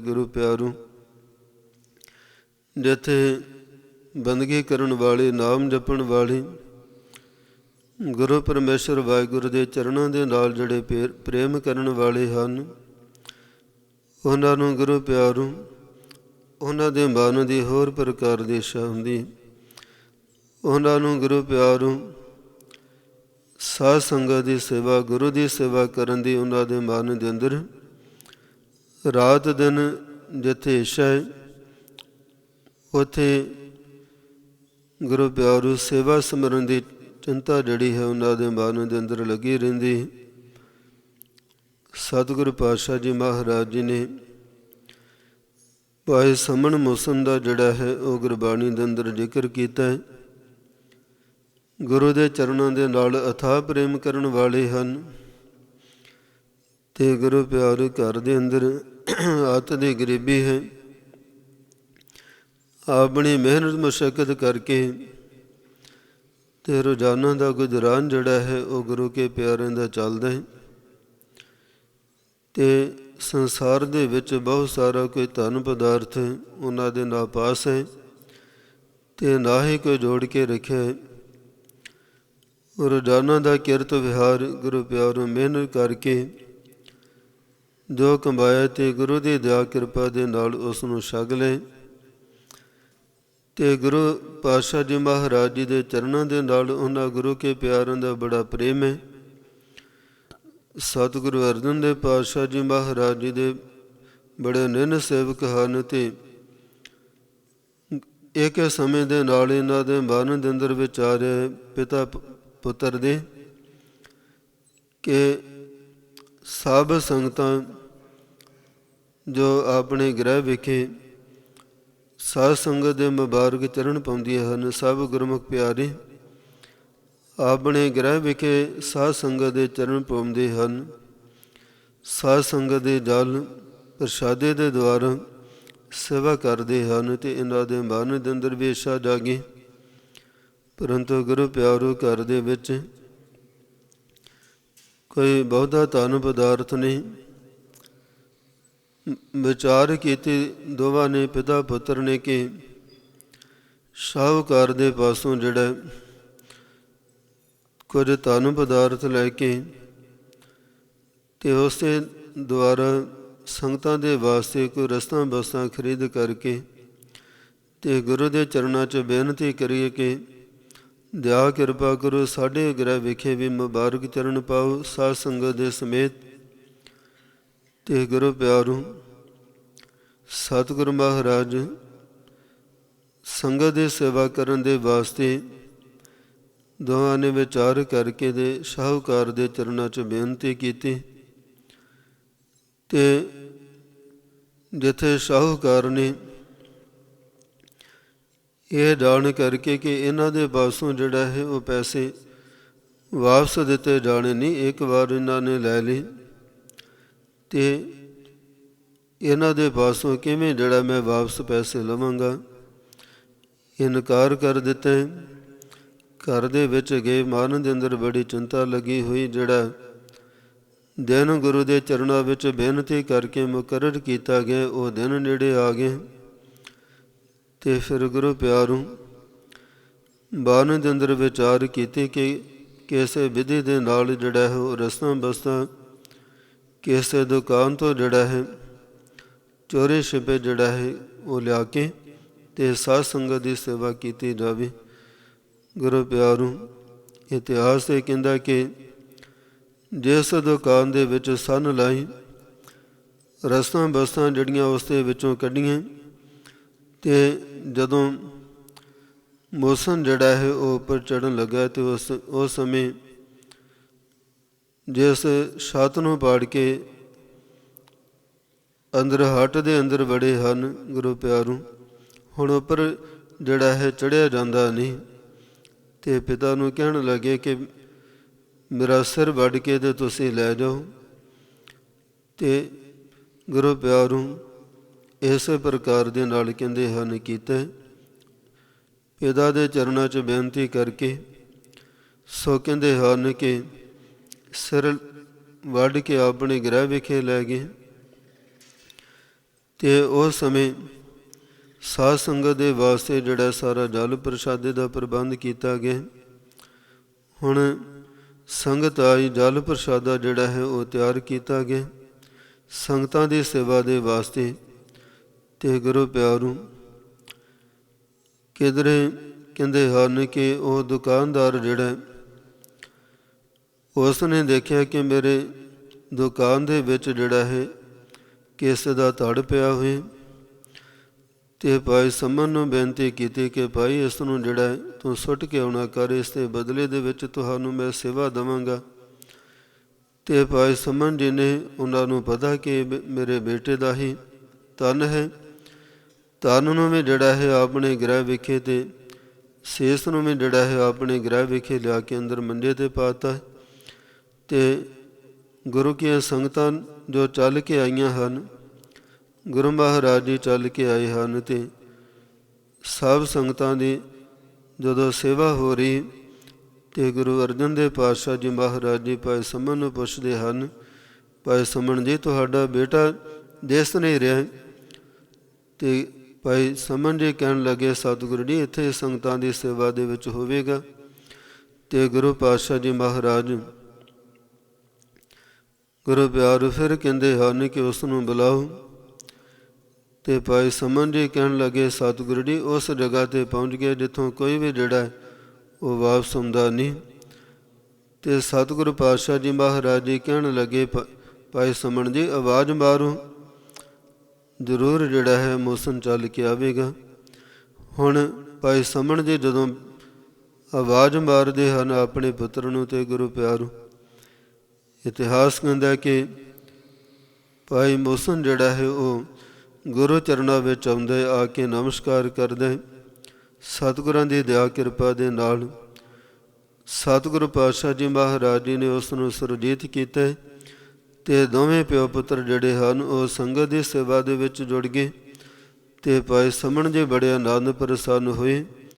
ਗੁਰੂ ਪਿਆਰੂ, ਜਿੱਥੇ ਬੰਦਗੀ ਕਰਨ ਵਾਲੇ, ਨਾਮ ਜਪਣ ਵਾਲੇ ਗੁਰੂ ਪਰਮੇਸ਼ਰ ਵਾਹਿਗੁਰੂ ਦੇ ਚਰਨਾਂ ਦੇ ਨਾਲ ਜਿਹੜੇ ਪੇ- ਪ੍ਰੇਮ ਕਰਨ ਵਾਲੇ ਹਨ। ਉਹਨਾਂ ਨੂੰ ਗੁਰੂ ਪਿਆਰੂ, ਉਹਨਾਂ ਦੇ ਮਨ ਦੀ ਹੋਰ ਪ੍ਰਕਾਰ ਦੀ ਇੱਛਾ ਹੁੰਦੀ ਉਹਨਾਂ ਨੂੰ ਗੁਰੂ ਪਿਆਰੂ, ਸਾਧ ਸੰਗਤ ਦੀ ਸੇਵਾ, ਗੁਰੂ ਦੀ ਸੇਵਾ ਕਰਨ ਦੀ ਉਹਨਾਂ ਦੇ ਮਨ ਦੇ ਅੰਦਰ ਰਾਤ ਦਿਨ ਜਿੱਥੇ ਇੱਛਾ ਹੈ, ਉਥੇ ਗੁਰੂ ਪਿਆਰੂ ਸੇਵਾ ਸਿਮਰਨ ਦੀ ਚਿੰਤਾ ਜਿਹੜੀ ਹੈ, ਉਹਨਾਂ ਦੇ ਮਨ ਦੇ ਅੰਦਰ ਲੱਗੀ ਰਹਿੰਦੀ ਸਤਿਗੁਰੂ ਪਾਤਸ਼ਾਹ ਜੀ ਮਹਾਰਾਜ ਜੀ ਨੇ ਭਾਈ ਸਮਣ ਮੌਸਮ ਦਾ ਜਿਹੜਾ ਹੈ, ਉਹ ਗੁਰਬਾਣੀ ਦੇ ਅੰਦਰ ਜ਼ਿਕਰ ਕੀਤਾ ਹੈ। ਗੁਰੂ ਦੇ ਚਰਨਾਂ ਦੇ ਨਾਲ ਅਥਾਹ ਪ੍ਰੇਮ ਕਰਨ ਵਾਲੇ ਹਨ। ਤੇ ਗੁਰੂ ਪਿਆਰ ਘਰ ਦੇ ਅੰਦਰ ਆਤ ਦੀ ਗਰੀਬੀ ਹੈ। ਆਪਣੀ ਮਿਹਨਤ ਮੁਸ਼ਕਲ ਕਰਕੇ ਤੇ ਰੋਜ਼ਾਨਾ ਦਾ ਗੁਜ਼ਰਾਨ ਜਿਹੜਾ ਹੈ, ਉਹ ਗੁਰੂ ਕੇ ਪਿਆਰਿਆਂ ਦਾ ਚੱਲਦਾ ਹੈ। ਤੇ ਸੰਸਾਰ ਦੇ ਵਿੱਚ ਬਹੁਤ ਸਾਰਾ ਕੋਈ ਧਨ ਪਦਾਰਥ ਉਹਨਾਂ ਦੇ ਨਾਪਾਸ ਹੈ ਤੇ ਨਾ ਹੀ ਕੋਈ ਜੋੜ ਕੇ ਰੱਖਿਆ ਹੈ। ਰੋਜ਼ਾਨਾ ਦਾ ਕਿਰਤ ਵਿਹਾਰ ਗੁਰੂ ਪਿਆਰੋਂ ਮਿਹਨਤ ਕਰਕੇ ਜੋ ਕਮਾਇਆ ਤੇ ਗੁਰੂ ਦੀ ਦਇਆ ਕਿਰਪਾ ਦੇ ਨਾਲ ਉਸ ਨੂੰ ਛਕ ਲੈ ਤੇ ਗੁਰੂ ਪਾਤਸ਼ਾਹ ਜੀ ਮਹਾਰਾਜ ਜੀ ਦੇ ਚਰਨਾਂ ਦੇ ਨਾਲ ਉਹਨਾਂ ਗੁਰੂ ਕੇ ਪਿਆਰਾਂ ਦਾ ਬੜਾ ਪ੍ਰੇਮ ਹੈ। ਸਤਿਗੁਰੂ ਅਰਜਨ ਦੇਵ ਪਾਤਸ਼ਾਹ ਜੀ ਮਹਾਰਾਜ ਜੀ ਦੇ ਬੜੇ ਨਿਨ ਸੇਵਕ ਹਨ ਤੇ ਇੱਕ ਸਮੇਂ ਦੇ ਨਾਲ ਇਹਨਾਂ ਦੇ ਮਨ ਦੇ ਅੰਦਰ ਵਿਚਾਰੇ ਪਿਤਾ ਪੁੱਤਰ ਦੇ ਕਿ ਸਭ ਸੰਗਤਾਂ ਜੋ ਆਪਣੇ ਗ੍ਰਹਿ ਵਿਖੇ ਸਾਧ ਸੰਗਤ ਦੇ ਮੁਬਾਰਕ ਚਰਨ ਪਾਉਂਦੀਆਂ ਹਨ, ਸਭ ਗੁਰਮੁਖ ਪਿਆਰੇ, ਆਪਣੇ ਗ੍ਰਹਿ ਵਿਖੇ ਸਾਧ ਸੰਗਤ ਦੇ ਚਰਨ ਪਾਉਂਦੇ ਹਨ। ਸਾਧ ਸੰਗਤ ਦੇ ਜਲ ਪ੍ਰਸ਼ਾਦੇ ਦੇ ਦੁਆਰਾ ਸੇਵਾ ਕਰਦੇ ਹਨ ਤੇ ਇਹਨਾਂ ਦੇ ਮਨ ਦੇ ਅੰਦਰ ਵੀ ਇੱਛਾ ਜਾਗੀ। ਪਰੰਤੂ ਗੁਰੂ ਪਿਆਰੋ ਘਰ ਦੇ ਵਿੱਚ ਕੋਈ ਬਹੁਤਾ ਧਨ ਪਦਾਰਥ ਨਹੀਂ। ਵਿਚਾਰ ਕੀਤੇ ਦੋਵਾਂ ਨੇ ਪਿਤਾ ਪੁੱਤਰ ਨੇ ਕਿ ਸ਼ਾਹਕਾਰ ਦੇ ਪਾਸੋਂ ਜਿਹੜਾ ਕੁਝ ਧਨ ਪਦਾਰਥ ਲੈ ਕੇ ਤੇ ਉਸੇ ਦੁਆਰਾ ਸੰਗਤਾਂ ਦੇ ਵਾਸਤੇ ਕੋਈ ਰਸਤਾ ਬਸਤਾ ਖਰੀਦ ਕਰਕੇ ਤੇ ਗੁਰੂ ਦੇ ਚਰਨਾਂ 'ਚ ਬੇਨਤੀ ਕਰੀਏ ਕਿ ਦਇਆ ਕਿਰਪਾ ਕਰੋ ਸਾਡੇ ਗ੍ਰਹਿ ਵਿਖੇ ਵੀ ਮੁਬਾਰਕ ਚਰਨ ਪਾਓ ਸਾਧ ਸੰਗਤ ਦੇ ਸਮੇਤ। ਤੇ ਗੁਰੂ ਪਿਆਰੂ, ਸਤਿਗੁਰ ਮਹਾਰਾਜ, ਸੰਗਤ ਦੀ ਸੇਵਾ ਕਰਨ ਦੇ ਵਾਸਤੇ ਦੋਵਾਂ ਨੇ ਵਿਚਾਰ ਕਰਕੇ ਦੇ ਸ਼ਾਹੂਕਾਰ ਦੇ ਚਰਨਾਂ 'ਚ ਬੇਨਤੀ ਕੀਤੀ। ਤੇ ਜਿੱਥੇ ਸ਼ਾਹੂਕਾਰ ਨੇ ਇਹ ਜਾਣ ਕਰਕੇ ਕਿ ਇਹਨਾਂ ਦੇ ਪਾਸੋਂ ਜਿਹੜਾ ਹੈ ਉਹ ਪੈਸੇ ਵਾਪਸ ਦਿੱਤੇ ਜਾਣੇ ਨਹੀਂ। ਇੱਕ ਵਾਰ ਇਹਨਾਂ ਨੇ ਲੈ ਲਏ ਤੇ ਇਹਨਾਂ ਦੇ ਪਾਸੋਂ ਕਿਵੇਂ ਜਿਹੜਾ ਮੈਂ ਵਾਪਸ ਪੈਸੇ ਲਵਾਂਗਾ? ਇਨਕਾਰ ਕਰ ਦਿੱਤੇ। ਘਰ ਦੇ ਵਿੱਚ ਗਏ ਮਨ ਦੇ ਅੰਦਰ ਬੜੀ ਚਿੰਤਾ ਲੱਗੀ ਹੋਈ, ਜਿਹੜਾ ਦਿਨ ਗੁਰੂ ਦੇ ਚਰਨਾਂ ਵਿੱਚ ਬੇਨਤੀ ਕਰਕੇ ਮੁਕਰਰ ਕੀਤਾ ਗਿਆ, ਉਹ ਦਿਨ ਨੇੜੇ ਆ ਗਏ। ਤੇ ਫਿਰ ਗੁਰੂ ਪਿਆਰੂ ਬਾਣ ਦੇ ਅੰਦਰ ਵਿਚਾਰ ਕੀਤੇ ਕਿ ਕਿਸੇ ਵਿਧੀ ਦੇ ਨਾਲ ਜਿਹੜਾ ਹੈ, ਉਹ ਰਸਤਾ ਬਸਤਾ ਕਿਸੇ ਦੁਕਾਨ ਤੋਂ ਜਿਹੜਾ ਹੈ, ਚੋਰੀ ਛਿਪੇ ਜਿਹੜਾ ਹੈ, ਉਹ ਲਿਆ ਕੇ ਤੇ ਸਾਧ ਸੰਗਤ ਦੀ ਸੇਵਾ ਕੀਤੀ ਜਾਵੇ। ਗੁਰੂ ਪਿਆਰੂ ਇਤਿਹਾਸ 'ਤੇ ਕਹਿੰਦਾ ਕਿ ਜਿਸ ਦੁਕਾਨ ਦੇ ਵਿੱਚ ਸੰਨ ਲਾਈ ਰਸਤਾਂ ਬਸਤਾਂ ਜਿਹੜੀਆਂ ਉਸ ਦੇ ਵਿੱਚੋਂ ਕੱਢੀਆਂ ਤੇ ਜਦੋਂ ਮੌਸਮ ਜਿਹੜਾ ਹੈ ਉਹ ਉੱਪਰ ਚੜਨ ਲੱਗਾ ਤੇ ਉਸ ਉਸ ਸਮੇਂ ਜਿਸ ਛੱਤ ਨੂੰ ਪਾੜ ਕੇ ਅੰਦਰ ਹੱਟ ਦੇ ਅੰਦਰ ਬੜੇ ਹਨ ਗੁਰੂ ਪਿਆਰੂ, ਹੁਣ ਉੱਪਰ ਜਿਹੜਾ ਹੈ ਚੜਿਆ ਜਾਂਦਾ ਨਹੀਂ ਤੇ ਪਿਤਾ ਨੂੰ ਕਹਿਣ ਲੱਗੇ ਕਿ ਮੇਰਾ ਸਿਰ ਵੱਢ ਕੇ ਤੇ ਤੁਸੀਂ ਲੈ ਜਾਓ ਤੇ ਗੁਰੂ ਪਿਆਰੂ ਇਸੇ ਪ੍ਰਕਾਰ ਦੇ ਨਾਲ ਕਹਿੰਦੇ ਹਨ ਕੀਤਾ ਪਿਤਾ ਦੇ ਚਰਨਾਂ 'ਚ ਬੇਨਤੀ ਕਰਕੇ ਸੋ ਕਹਿੰਦੇ ਹਨ ਕਿ ਸਿਰ ਵੱਢ ਕੇ ਆਪਣੇ ਗ੍ਰਹਿ ਵਿਖੇ ਲੈ ਗਏ। ਤੇ ਉਸ ਸਮੇਂ ਸਾਧ ਸੰਗਤ ਦੇ ਵਾਸਤੇ ਜਿਹੜਾ ਸਾਰਾ ਜਲ ਪ੍ਰਸ਼ਾਦੇ ਦਾ ਪ੍ਰਬੰਧ ਕੀਤਾ ਗਿਆ। ਹੁਣ ਸੰਗਤ ਆਈ ਜਲ ਪ੍ਰਸ਼ਾਦਾ ਜਿਹੜਾ ਹੈ ਉਹ ਤਿਆਰ ਕੀਤਾ ਗਿਆ। ਸੰਗਤਾਂ ਦੀ ਸੇਵਾ ਦੇ ਵਾਸਤੇ ਤੇ ਗੁਰੂ ਪਿਆਰੂ। ਕਿਧਰੇ ਕਹਿੰਦੇ ਹਨ ਕਿ ਉਹ ਦੁਕਾਨਦਾਰ ਜਿਹੜਾ ਉਸ ਨੇ ਦੇਖਿਆ ਕਿ ਮੇਰੇ ਦੁਕਾਨ ਦੇ ਵਿੱਚ ਜਿਹੜਾ ਹੈ, ਕਿਸ ਦਾ ਧੜ ਪਿਆ ਹੋਇਆ ਤੇ ਭਾਈ ਸਮਨ ਨੂੰ ਬੇਨਤੀ ਕੀਤੀ ਕਿ ਭਾਈ ਇਸ ਨੂੰ ਜਿਹੜਾ ਹੈ, ਤੂੰ ਸੁੱਟ ਕੇ ਆਉਣਾ ਕਰ, ਇਸ ਦੇ ਬਦਲੇ ਦੇ ਵਿੱਚ ਤੁਹਾਨੂੰ ਮੈਂ ਸੇਵਾ ਦਵਾਂਗਾ। ਤੇ ਭਾਈ ਸਮਨ ਜੀ ਨੇ ਉਹਨਾਂ ਨੂੰ ਪਤਾ ਕਿ ਮੇਰੇ ਬੇਟੇ ਦਾ ਹੀ ਤਨ ਹੈ। ਤਨ ਨੂੰ ਵੀ ਜਿਹੜਾ ਹੈ ਆਪਣੇ ਗ੍ਰਹਿ ਵਿਖੇ ਤੇ, ਸੇਸ ਨੂੰ ਵੀ ਜਿਹੜਾ ਹੈ ਆਪਣੇ ਗ੍ਰਹਿ ਵਿਖੇ ਲਿਆ ਕੇ ਅੰਦਰ ਮੰਜੇ ਤੇ ਪਾਤਾ ਤੇ ਗੁਰੂ ਕੀਆਂ ਸੰਗਤਾਂ ਜੋ ਚੱਲ ਕੇ ਆਈਆਂ ਹਨ, ਗੁਰੂ ਮਹਾਰਾਜ ਜੀ ਚੱਲ ਕੇ ਆਏ ਹਨ ਤੇ ਸਭ ਸੰਗਤਾਂ ਦੀ ਜਦੋਂ ਸੇਵਾ ਹੋ ਰਹੀ ਤੇ ਗੁਰੂ ਅਰਜਨ ਦੇਵ ਪਾਤਸ਼ਾਹ ਜੀ ਮਹਾਰਾਜ ਜੀ ਭਾਈ ਸਮਨ ਨੂੰ ਪੁੱਛਦੇ ਹਨ, ਭਾਈ ਸਮਨ ਜੀ, ਤੁਹਾਡਾ ਬੇਟਾ ਦੇਸ ਨਹੀਂ ਰਿਹਾ। ਤੇ ਭਾਈ ਸਮਨ ਜੀ ਕਹਿਣ ਲੱਗੇ, ਸਤਿਗੁਰੂ ਜੀ, ਇੱਥੇ ਸੰਗਤਾਂ ਦੀ ਸੇਵਾ ਦੇ ਵਿੱਚ ਹੋਵੇਗਾ। ਤੇ ਗੁਰੂ ਪਾਤਸ਼ਾਹ ਜੀ ਮਹਾਰਾਜ ਗੁਰੂ ਪਿਆਰ ਫਿਰ ਕਹਿੰਦੇ ਹਨ ਕਿ ਉਸ ਨੂੰ ਬੁਲਾਓ। ਤੇ ਭਾਈ ਸਮਨ ਜੀ ਕਹਿਣ ਲੱਗੇ, ਸਤਿਗੁਰੂ ਜੀ, ਉਸ ਜਗ੍ਹਾ ਤੇ ਪਹੁੰਚ ਗਏ ਜਿੱਥੋਂ ਕੋਈ ਵੀ ਜਿਹੜਾ ਉਹ ਵਾਪਸ ਹੁੰਦਾ ਨਹੀਂ। ਤੇ ਸਤਿਗੁਰੂ ਪਾਤਸ਼ਾਹ ਜੀ ਮਹਾਰਾਜ ਜੀ ਕਹਿਣ ਲੱਗੇ, ਭ- ਭਾਈ ਸਮਨ ਜੀ, ਆਵਾਜ਼ ਮਾਰੋ। ਜ਼ਰੂਰ ਜਿਹੜਾ ਹੈ ਮੌਸਮ ਚੱਲ ਕੇ ਆਵੇਗਾ। ਹੁਣ ਭਾਈ ਸਮਣ ਜੀ ਜਦੋਂ ਆਵਾਜ਼ ਮਾਰਦੇ ਹਨ ਆਪਣੇ ਪੁੱਤਰ ਨੂੰ ਤੇ ਗੁਰੂ ਪਿਆਰੂ, ਇਤਿਹਾਸ ਕਹਿੰਦਾ ਕਿ ਭਾਈ ਮੌਸਮ ਜਿਹੜਾ ਹੈ ਉਹ ਗੁਰੂ ਚਰਨਾਂ ਵਿੱਚ ਆਉਂਦੇ ਆ ਕੇ ਨਮਸਕਾਰ ਕਰਦੇ ਸਤਿਗੁਰਾਂ ਦੀ ਦਇਆ ਕਿਰਪਾ ਦੇ ਨਾਲ ਸਤਿਗੁਰੂ ਪਾਤਸ਼ਾਹ ਜੀ ਮਹਾਰਾਜ ਜੀ ਨੇ ਉਸ ਨੂੰ ਸੁਰਜੀਤ ਕੀਤਾ ਤੇ ਦੋਵੇਂ ਪਿਓ ਪੁੱਤਰ ਜਿਹੜੇ ਹਨ, ਉਹ ਸੰਗਤ ਦੀ ਸੇਵਾ ਦੇ ਵਿੱਚ ਜੁੜ ਗਏ ਤੇ ਭਾਈ ਸਮਣ ਜੀ ਬੜੇ ਆਨੰਦ ਪ੍ਰਸੰਨ ਹੋਏ।